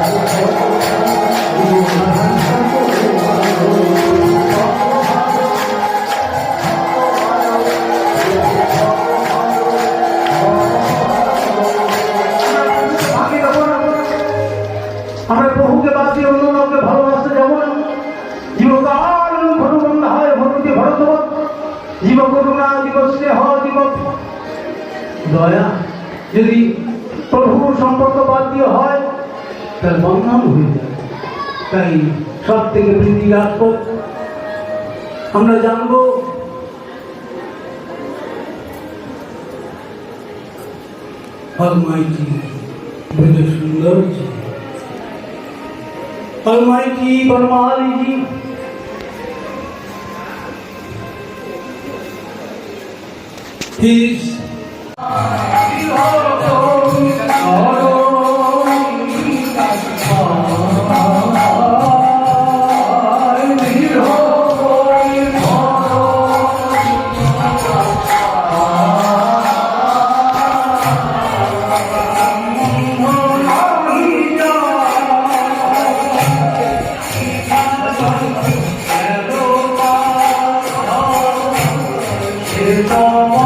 আমরা প্রভুকে বাদ দিয়ে ভালোবাসতে যাব না। জীব কাল ভরবন্ধ হয় ভরতি ভরতবত জীব করুণা জীব স্নেহ জীব দয়া। যদি প্রভুর সম্পর্ক বাদ দিয়ে হয় তার বন্ধন হয়ে যায় তাই সব থেকে প্রীতি রাখবো আমরা জানবো Almighty, with a singularity. Almighty Parmali ji, He is Lord.